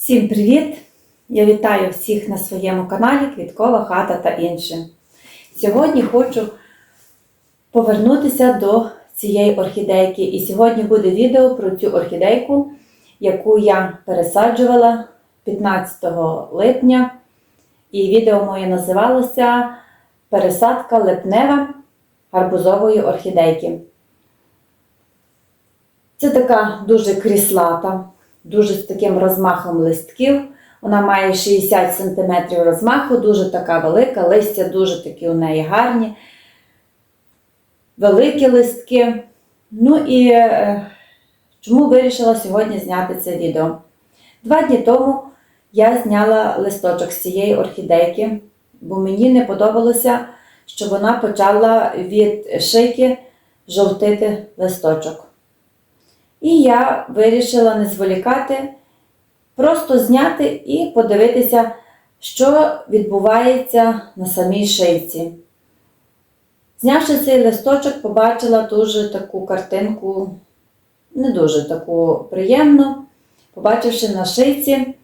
Всім привіт! Я вітаю всіх на своєму каналі Квіткова хата та інше. Сьогодні хочу повернутися до цієї орхідейки. І сьогодні буде відео про цю орхідейку, яку я пересаджувала 15 липня. І відео моє називалося Пересадка липнева гарбузової орхідейки. Це така дуже кріслата, дуже з таким розмахом листків. Вона має 60 см розмаху, дуже така велика, листя дуже такі у неї гарні, великі листки. Ну і е, чому вирішила сьогодні зняти це відео? Два дні тому я зняла листочок з цієї орхідейки, бо мені не подобалося, що вона почала від шийки жовтити листочок. І я вирішила не зволікати, просто зняти і подивитися, що відбувається на самій шийці. Знявши цей листочок, побачила дуже таку картинку, не дуже таку приємну, побачивши на шийці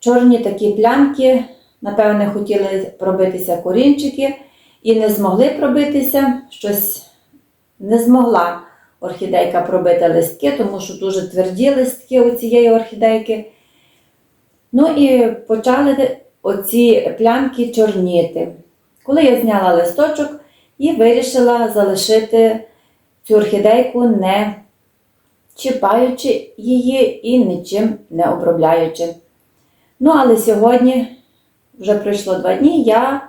чорні такі плямки, напевне, хотіли пробитися корінчики і не змогли пробитися, щось не змогла орхідейка пробити листки, тому що дуже тверді листки у цієї орхідейки. Ну і почали оці плямки чорніти. Коли я зняла листочок і вирішила залишити цю орхідейку, не чіпаючи її і нічим не обробляючи. Ну, але сьогодні вже пройшло два дні, я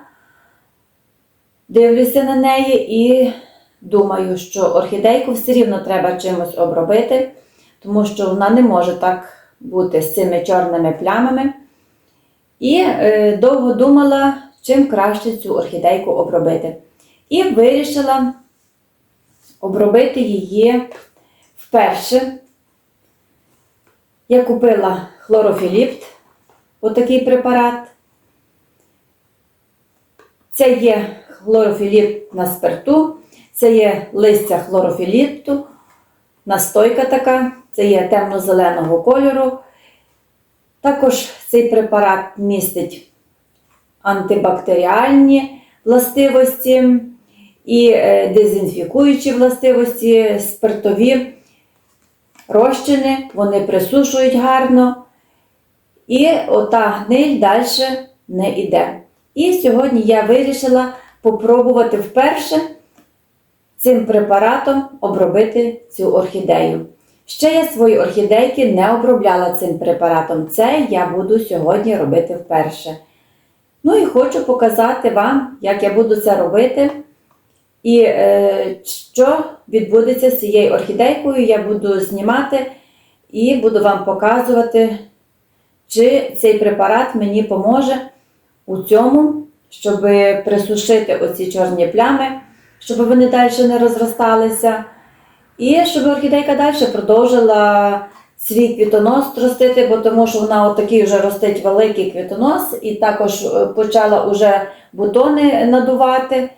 дивлюся на неї і думаю, що орхідейку все рівно треба чимось обробити, тому що вона не може так бути з цими чорними плямами. І е, довго думала, чим краще цю орхідейку обробити. І вирішила обробити її вперше. Я купила хлорофіліпт, отакий препарат. Це є хлорофіліпт на спирту. Це є листя хлорофіліпту, настойка така, це є темно-зеленого кольору. Також цей препарат містить антибактеріальні властивості і е, дезінфікуючі властивості, спиртові розчини, вони присушують гарно. І ота гниль далі не йде. І сьогодні я вирішила попробувати вперше цим препаратом обробити цю орхідею. Ще я свої орхідейки не обробляла цим препаратом. Це я буду сьогодні робити вперше. Ну і хочу показати вам, як я буду це робити. І е, що відбудеться з цією орхідейкою, я буду знімати і буду вам показувати, чи цей препарат мені поможе у цьому, щоб присушити оці чорні плями щоб вони далі не розросталися. І щоб орхідейка далі продовжила свій квітонос ростити, бо тому що вона отакий вже ростить великий квітонос, і також е, почала вже бутони надувати.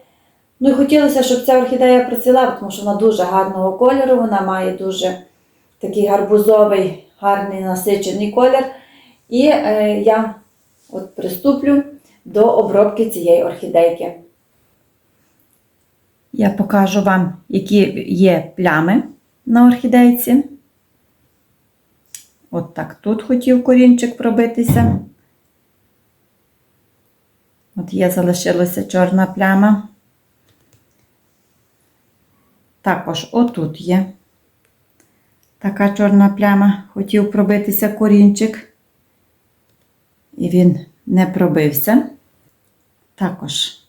Ну і хотілося, щоб ця орхідея процвіла, тому що вона дуже гарного кольору, вона має дуже такий гарбузовий, гарний насичений колір. І е, я от приступлю до обробки цієї орхідейки. Я покажу вам, які є плями на орхідейці. От так тут хотів корінчик пробитися. От є залишилася чорна пляма. Також отут є така чорна пляма, хотів пробитися корінчик, і він не пробився. Також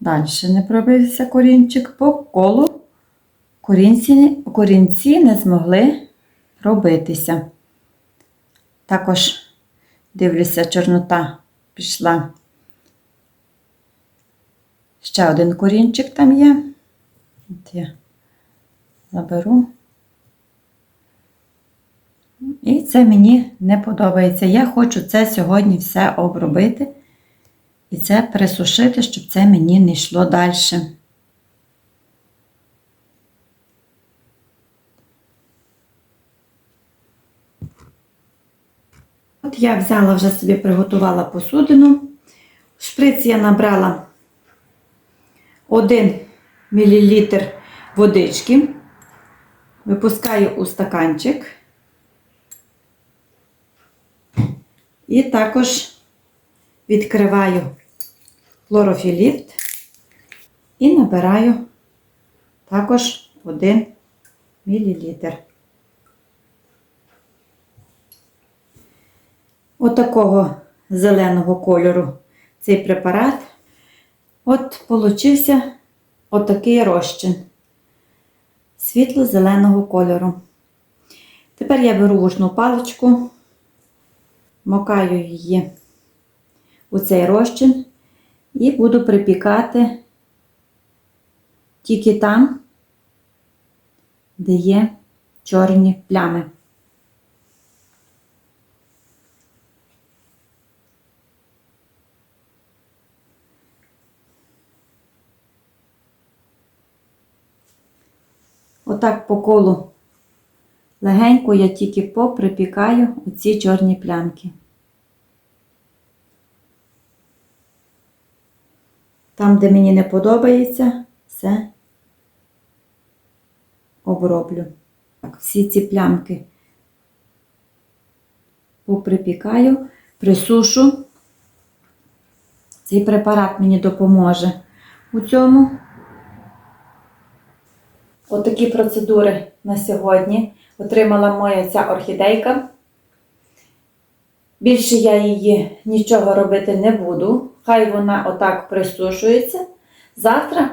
Далі не пробився корінчик по колу. Корінці, корінці не змогли пробитися. Також, дивлюся, чорнота пішла. Ще один корінчик там є. От я заберу. І це мені не подобається. Я хочу це сьогодні все обробити. І це пересушити, щоб це мені не йшло далі. От я взяла вже собі приготувала посудину. Шприц я набрала 1 мл водички, випускаю у стаканчик. І також відкриваю хлорофіліт і набираю також 1 мл. Отакого зеленого кольору цей препарат. От получився отакий розчин світло-зеленого кольору. Тепер я беру вушну паличку, макаю її у цей розчин і буду припікати тільки там, де є чорні плями. Отак по колу легенько я тільки поприпікаю оці чорні плямки. Там, де мені не подобається, все оброблю. Так, всі ці плямки поприпікаю, присушу. Цей препарат мені допоможе у цьому. Отакі процедури на сьогодні отримала моя ця орхідейка. Більше я її нічого робити не буду. Хай вона отак присушується. Завтра,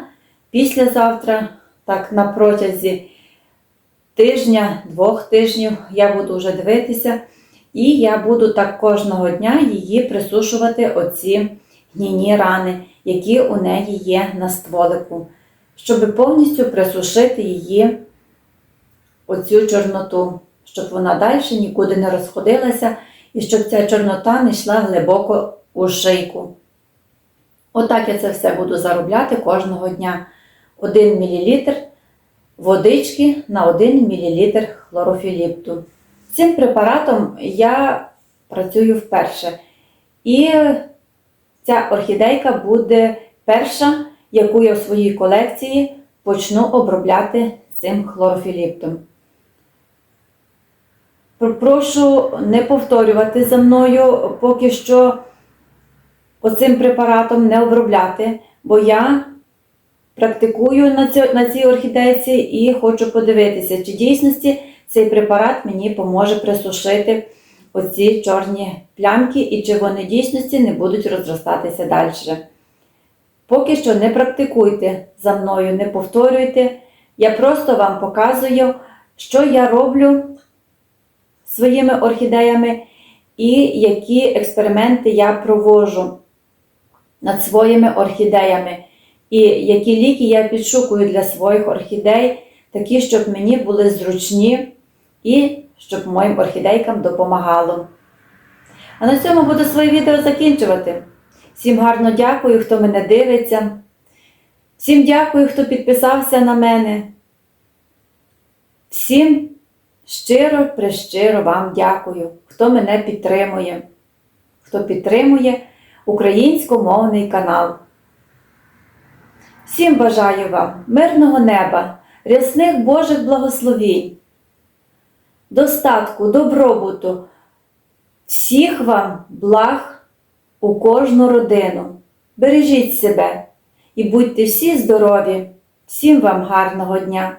післязавтра, так на протязі тижня, двох тижнів я буду вже дивитися. І я буду так кожного дня її присушувати оці гніні рани, які у неї є на стволику щоб повністю присушити її оцю чорноту, щоб вона далі нікуди не розходилася і щоб ця чорнота не йшла глибоко у шийку. Отак я це все буду заробляти кожного дня. 1 мл водички на 1 мл хлорофіліпту. Цим препаратом я працюю вперше. І ця орхідейка буде перша яку я в своїй колекції почну обробляти цим хлорофіліптом. Прошу не повторювати за мною поки що оцим препаратом не обробляти, бо я практикую на, цій, на цій орхідейці і хочу подивитися, чи дійсності цей препарат мені поможе присушити оці чорні плямки і чи вони дійсності не будуть розростатися далі. Поки що не практикуйте за мною, не повторюйте. Я просто вам показую, що я роблю своїми орхідеями і які експерименти я проводжу над своїми орхідеями. І які ліки я підшукую для своїх орхідей, такі, щоб мені були зручні і щоб моїм орхідейкам допомагало. А на цьому буду своє відео закінчувати. Всім гарно дякую, хто мене дивиться. Всім дякую, хто підписався на мене. Всім щиро, прещиро вам дякую, хто мене підтримує, хто підтримує українськомовний канал. Всім бажаю вам мирного неба, рясних Божих благословінь, достатку, добробуту, всіх вам благ у кожну родину. Бережіть себе і будьте всі здорові, всім вам гарного дня!